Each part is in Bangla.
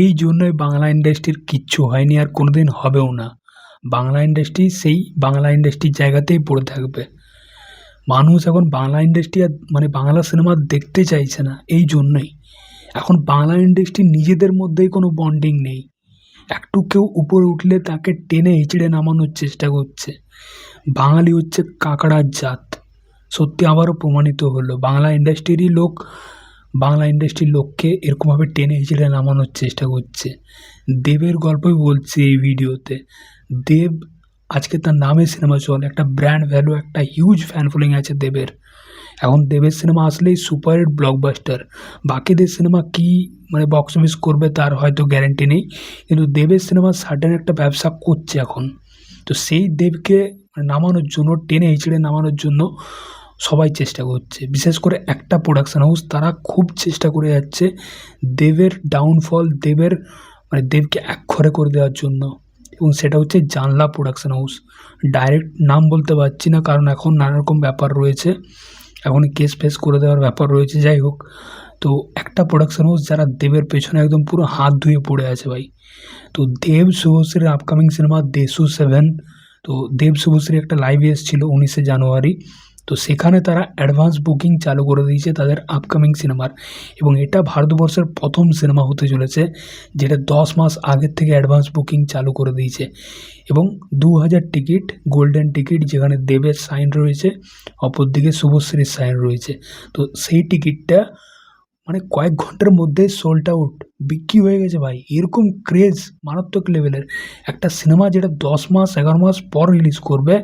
এই জন্যই বাংলা ইন্ডাস্ট্রির কিচ্ছু হয়নি আর কোনোদিন হবেও না। বাংলা ইন্ডাস্ট্রি সেই বাংলা ইন্ডাস্ট্রির জায়গাতেই পড়ে থাকবে। মানুষ এখন বাংলা ইন্ডাস্ট্রি আর মানে বাংলা সিনেমা দেখতে চাইছে না, এই জন্যই। এখন বাংলা ইন্ডাস্ট্রির নিজেদের মধ্যেই কোনো বন্ডিং নেই। একটু কেউ উপরে উঠলে তাকে টেনে হিচড়ে নামানোর চেষ্টা করছে। বাঙালি হচ্ছে কাঁকড়ার জাত। সত্যি আবারও প্রমাণিত হলো, বাংলা ইন্ডাস্ট্রিরই লোক বাংলা ইন্ডাস্ট্রির লোককে এরকমভাবে টেনে হিচড়ে নামানোর চেষ্টা করছে। দেবের গল্পই বলছি এই ভিডিওতে। দেব, আজকে তার নামে সিনেমা চলে, একটা ব্র্যান্ড ভ্যালু একটা হিউজ ফ্যান ফলোয়িং আছে দেবের। এখন দেবের সিনেমা আসলেই সুপার হিট ব্লকবাস্টার বাকিদের সিনেমা কী মানে বক্স অফিস করবে তার হয়তো গ্যারেন্টি নেই। কিন্তু দেবের সিনেমা সার্টেন একটা ব্যবসা করছে এখন। তো সেই দেবকে মানে নামানোর জন্য, টেনে হিচড়ে নামানোর জন্য সবাই চেষ্টা করছে। বিশেষ করে একটা প্রোডাকশান হাউস তারা খুব চেষ্টা করে যাচ্ছে দেবের ডাউনফল দেবের মানে দেবকে একঘরে করে দেওয়ার জন্য। এবং সেটা হচ্ছে জানলা প্রোডাকশন হাউস ডাইরেক্ট নাম বলতে পারছি না, কারণ এখন নানা রকম ব্যাপার রয়েছে। এখন কেস ফেস করে দেওয়ার ব্যাপার রয়েছে, যাই হোক। তো একটা প্রোডাকশন হাউস যারা দেবের পেছনে একদম পুরো হাত ধুয়ে পড়ে আছে ভাই। তো দেব শুভশ্রীর আপকামিং সিনেমা দেশু সেভেন তো দেব শুভশ্রী একটা লাইভ এসেছিল উনিশে জানুয়ারি। তো সেখানে তারা অ্যাডভান্স বুকিং চালু করে দিয়েছে তাদের আপকামিং সিনেমার এবং এটা ভারতবর্ষের প্রথম সিনেমা হতে চলেছে, যেটা দশ মাস আগের থেকে অ্যাডভান্স বুকিং চালু করে দিয়েছে। এবং দু হাজার টিকিট গোল্ডেন টিকিট যেখানে দেবের সাইন রয়েছে, অপরদিকে শুভশ্রীর সাইন রয়েছে। তো সেই টিকিটটা মানে কয়েক ঘণ্টার মধ্যে সোল্ড আউট বিক্রি হয়ে গেছে ভাই। এরকম ক্রেজ মারাত্মক লেভেলের একটা সিনেমা যেটা দশ মাস, এগারো মাস পর রিলিজ করবে,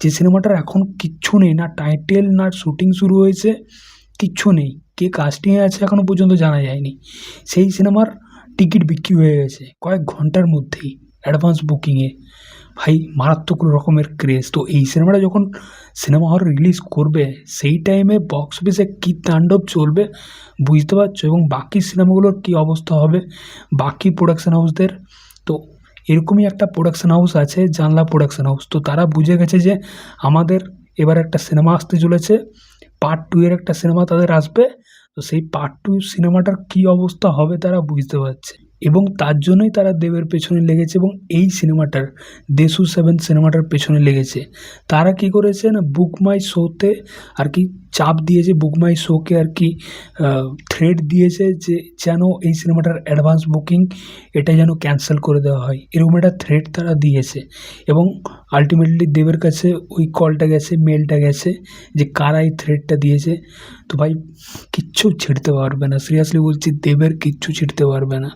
যে সিনেমাটার এখন কিচ্ছু নেই, না টাইটেল না শুটিং শুরু হয়েছে, কিচ্ছু নেই। কে কাস্টিংয়ে আছে এখনও পর্যন্ত জানা যায়নি। সেই সিনেমার টিকিট বিক্রি হয়ে গেছে কয়েক ঘণ্টার মধ্যেই। অ্যাডভান্স বুকিংয়ে। ভাই, মারাত্মক রকমের ক্রেজ তো এই সিনেমাটা যখন সিনেমা হল রিলিজ করবে, সেই টাইমে বক্স অফিসে কী তাণ্ডব চলবে বুঝতে পারছ? এবং বাকি সিনেমাগুলোর কী অবস্থা হবে? বাকি প্রোডাকশন হাউসদের তো এরকমই একটা প্রোডাকশন হাউস আছে, জানলা প্রোডাকশান হাউস তো তারা বুঝে গেছে যে আমাদের এবার একটা সিনেমা আসতে চলেছে পার্ট টু এর একটা সিনেমা তাদের আসবে। তো সেই পার্ট টু সিনেমাটার কী অবস্থা হবে তারা বুঝতে পারছে। এবং তার জন্যই তারা দেবের পেছনে লেগেছে এবং এই সিনেমাটার দেশু সেভেন সিনেমাটার পেছনে লেগেছে। তারা কি করেছে না বুক মাই শোতে আর কি চাপ দিয়েছে বুক মাই শোকে আর কি থ্রেড দিয়েছে যে যেন এই সিনেমাটার অ্যাডভান্স বুকিং এটা যেন ক্যান্সেল করে দেওয়া হয়। এরকম একটা থ্রেড তারা দিয়েছে। এবং আলটিমেটলি দেবের কাছে ওই কলটা গেছে মেলটা গেছে যে কারা এই থ্রেডটা দিয়েছে। তো ভাই, কিচ্ছু ছিঁড়তে পারবে না। সিরিয়াসলি বলছি, দেবের কিচ্ছু ছিঁড়তে পারবে না।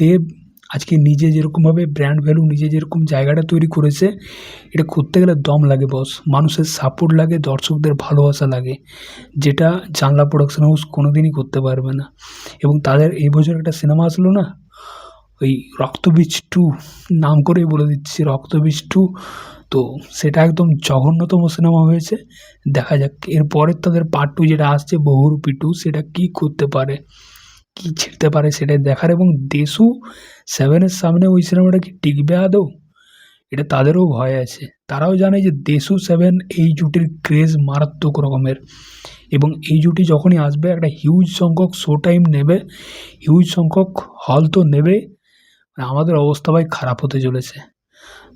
দেব আজকে নিজে যেরকমভাবে ব্র্যান্ড ভ্যালু নিজে যেরকম জায়গাটা তৈরি করেছে, এটা করতে গেলে দম লাগে বস মানুষের সাপোর্ট লাগে, দর্শকদের ভালোবাসা লাগে, যেটা জানলা প্রোডাকশন হাউস কোনো দিনই করতে পারবে না। এবং তাদের এই বছর একটা সিনেমা আসলো না, ওই রক্তবীজ টু নাম করেই বলে দিচ্ছি, রক্তবীজ টু তো সেটা একদম জঘন্যতম সিনেমা হয়েছে। দেখা যাক, এরপরের তাদের পার্ট টু যেটা আসছে, বহুরূপী টু সেটা কী করতে পারে? কী ছিঁড়তে পারে সেটাই দেখার। এবং দেশু সেভেনের সামনে ওই সিনেমাটা কি টিকবে আদৌ? এটা তাদেরও ভয় আছে। তারাও জানে যে দেশু সেভেন এই জুটির ক্রেজ মারাত্মক রকমের। এবং এই জুটি যখনই আসবে, একটা হিউজ সংখ্যক শো টাইম নেবে হিউজ সংখ্যক হল তো নেবে আমাদের অবস্থা ভাই খারাপ হতে চলেছে।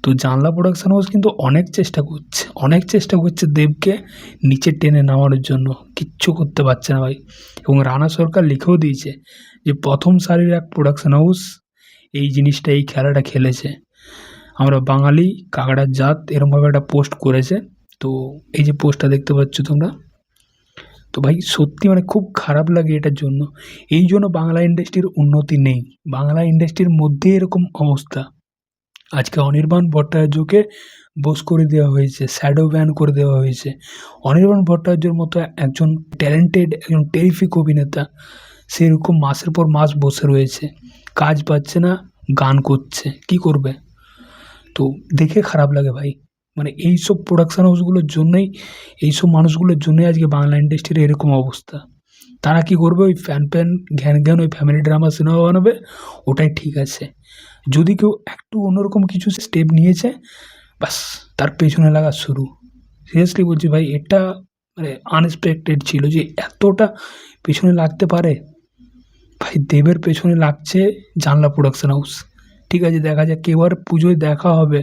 তো জানলা প্রোডাকশন হাউস কিন্তু অনেক চেষ্টা করছে, অনেক চেষ্টা করছে দেবকে নিচে টেনে নামানোর জন্য। কিচ্ছু করতে পারছে না ভাই। এবং রানা সরকার লিখেও দিয়েছে যে, প্রথম সারির এক প্রোডাকশন হাউস এই জিনিসটা, এই খেলাটা খেলেছে। আমরা বাঙালি, কাকড়ার জাত, এরমভাবে একটা পোস্ট করেছে। তো এই যে পোস্টটা দেখতে পাচ্ছ তোমরা। তো ভাই, সত্যি মানে খুব খারাপ লাগে এটার জন্য। এই জন্য বাংলা ইন্ডাস্ট্রির উন্নতি নেই। বাংলা ইন্ডাস্ট্রির মধ্যে এরকম অবস্থা। আজকে অনির্বাণ ভট্টাচার্যকে বোস করে দেওয়া হয়েছে শ্যাডো ব্যান করে দেওয়া হয়েছে। অনির্বাণ ভট্টাচার্যর মতো একজন ট্যালেন্টেড একজন টেরিফিক অভিনেতা সেরকম মাসের পর মাস বসে রয়েছে। কাজ পাচ্ছে না, গান করছে, কি করবে? তো দেখে খারাপ লাগে ভাই। মানে এই সব প্রোডাকশান হাউসগুলোর জন্যই, এইসব মানুষগুলোর জন্যই আজকে বাংলা ইন্ডাস্ট্রির এরকম অবস্থা। তারা কি করবে? ওই ফ্যান প্যান ঘ্যান ঘ্যান ওই ফ্যামিলি ড্রামা সিনেমা বানাবে? ওটাই ঠিক আছে। যদি কেউ একটু অন্যরকম কিছু স্টেপ নিয়েছে বাস তার পেছনে লাগা শুরু। সিরিয়াসলি বলছি ভাই, এটা মানে আনএক্সপেক্টেড ছিল যে এতটা পেছনে লাগতে পারে। ভাই, দেবের পেছনে লাগছে জানলা প্রোডাকশন হাউস ঠিক আছে, দেখা যাক, এবার পুজোয় দেখা হবে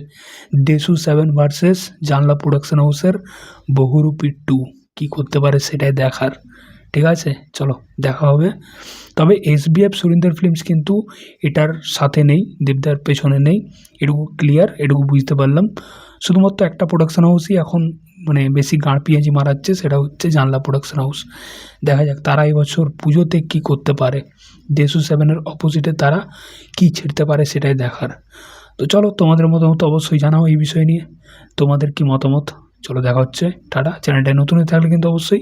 Deshu seven versus Janla production হাউসের বহুরূপী টু কী করতে পারে সেটাই দেখার। ঠিক আছে? চলো, দেখা হবে। তবে S B F Surinder films কিন্তু এটার সাথে নেই, দেবদার পেছনে নেই। এটুকু ক্লিয়ার এটুকু বুঝতে পারলাম। শুধুমাত্র একটা প্রোডাকশন হাউসই এখন মানে বেশি গাঁড় পিঁয়াজি মারাচ্ছে, সেটা হচ্ছে জানলা প্রোডাকশন হাউস দেখা যাক তারা এবছর পুজোতে কী করতে পারে। দেশু সেভেনের অপোজিটে তারা কী ছিঁড়তে পারে সেটাই দেখার। তো চলো, তোমাদের মতামত অবশ্যই জানাও এই বিষয় নিয়ে। তোমাদের কি মতামত? চলো দেখা হচ্ছে টাটা। চ্যানেলটায় নতুন থাকলে কিন্তু অবশ্যই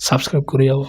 সাবস্ক্রাইব করে যাও